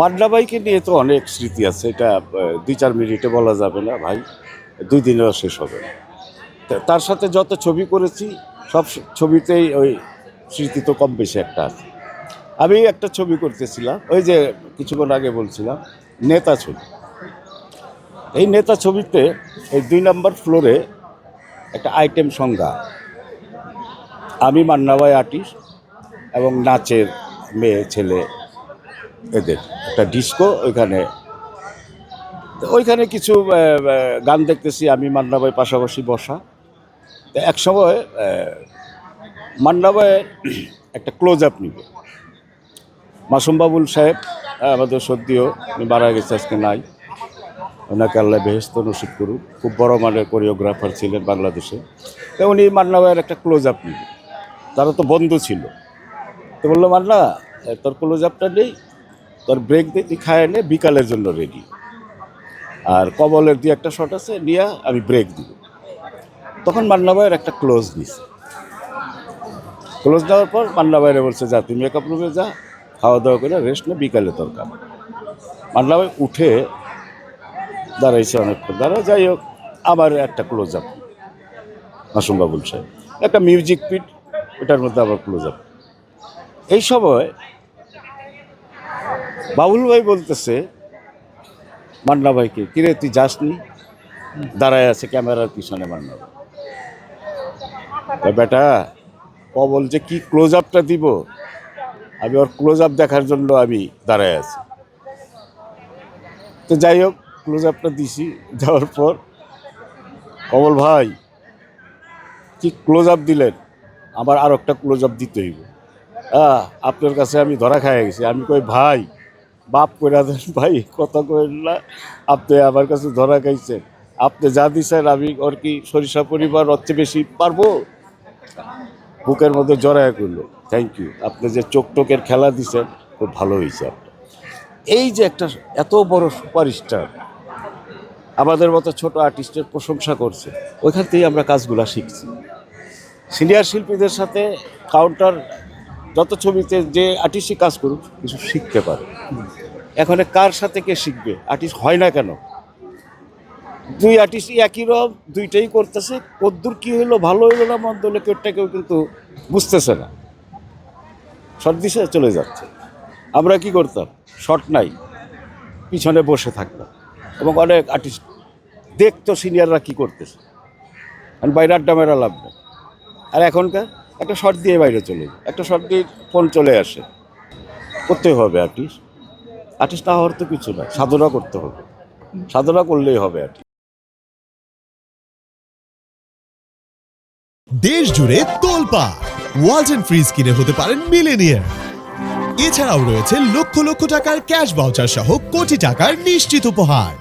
মান্নাবাইকে নিয়ে তো অনেক স্মৃতি আছে, এটা দুই চার মিনিটে বলা যাবে না ভাই, দুই দিনেও শেষ হবে। না। তার সাথে যত ছবি করেছি, সব ছবিতেই ওই স্মৃতি তো কম বেশি একটা আছে। আমি একটা ছবি করতেছিলাম, ওই যে কিছুক্ষণ আগে বলছিলাম, নেতা ছবি। এই নেতা ছবিতে এই দুই নম্বর ফ্লোরে একটা আইটেম সংজ্ঞা, আমি মান্নাবাই আর্টিস্ট এবং নাচের মেয়ে, ছেলে, এদের। একটা ডিস্কো ওইখানে। ওইখানে কিছু গান দেখতেছি আমি, মান্নাবাই পাশাপাশি বসা। এক সময় মান্নাবাই একটা ক্লোজ আপ নিবে। মাসুম বাবুল সাহেব আমাদের সদ্যিও মারা গেছে, আজকে নাই। ওনাকে আল্লাহ বেহেস্ত নসিব করুক। খুব বড় মানের কোরিওগ্রাফার ছিলেন বাংলাদেশে। তো উনি মান্নাবাইয়ের একটা ক্লোজ আপ নিবে। তারা তো বন্ধু ছিল। তো বলল, মান্না তোর ক্লোজ আপটা নেই? তোর ব্রেক দিয়ে খায় নে, বিকালের জন্য রেডি আর কবলের দিয়ে একটা শট আছে, নিয়ে, আমি ব্রেক দিব। তখন মান্না ভাইয়ের একটা ক্লোজ নিছে ক্লোজ দেওয়ার পর মান্না ভাইরে বলছে, যা, তুই মেকআপ রুমে যা, খাওয়া দাওয়া করে রেস্ট নে, বিকালে তোর কাম। মান্না ভাই উঠে দাঁড়াইছে অনেকক্ষণ। দাঁড়া, যাই হোক, আবার একটা ক্লোজ আপ মাসুম সাহেব, একটা মিউজিক পিট এটার মধ্যে আবার ক্লোজ আপ এই সময় বাবুল ভাই বলতেছে, মান্না ভাইকে, কিরে, তুই যাসনি? দাঁড়ায় আছে ক্যামেরার পিছনে মান্না ভাই। বেটা, কবল যে কি ক্লোজ আপটা দিব? আমি ওর ক্লোজ আপ দেখার জন্য আমি দাঁড়ায় আছি। তো যাই হোক ক্লোজ আপটা দিছি যাওয়ার পর কমল ভাই, কি ক্লোজ আপ দিলেন? আমার আর একটা ক্লোজ আপ দিতে হইব। আপনার কাছে আমি ধরা খাই গেছি। আমি কই, ভাই বাপ করে দেন ভাই, কথা কইল না। আপনি আমার কাছে ধরা খাইছেন। আপনি যা দিছেন আমি ওর কি সরিষা পরিবার চেয়ে বেশি পারব? বুকের মধ্যে জড়ায় করল থ্যাংক ইউ আপনি যে চোখ টোকের খেলা দিছেন, খুব ভালো হয়েছে আপনার। এই যে একটা এত বড় সুপারস্টার আমাদের মতো ছোট আর্টিস্টের প্রশংসা করছে, ওইখান থেকেই আমরা কাজগুলা শিখছি। সিনিয়র শিল্পীদের সাথে কাউন্টার যত ছবিতে যে আর্টিস্টই কাজ করুক, কিছু শিখতে পারে। এখন কার সাথে কে শিখবে? আর্টিস্ট হয় না কেন? দুই আর্টিস্ট একই রকম দুইটাই করতেছে। কদ্দূর কি হইল, ভালো হইল না মন্দ হলো কেউটা কেউ কিন্তু বুঝতেছে না। শর্ট দিশে চলে যাচ্ছে। আমরা কি করতাম? শর্ট নাই, পিছনে বসে থাকতাম। এবং অনেক আর্টিস্ট দেখতো সিনিয়ররা কি করতেছে। আর বাইরে আড্ডা মেরা নেই। আর এখনকার? একটা শর্ট দিয়ে বাইরে চলে যায় একটা শর্ট দিয়ে ফোন চলে আসে। করতে হবে আর্টিস্ট আর্টিস্ট না হওয়ার তো কিছু না, সাধনা করতে হবে। সাধনা করলেই হবে আর্টিস্ট দেশ জুড়ে তোলপা ওয়ালটন ফ্রিজ কিনে হতে পারেন মিলেনিয়ার এছাড়াও রয়েছে লক্ষ লক্ষ টাকার ক্যাশ বাউচার সহ কোটি টাকার নিশ্চিত উপহার।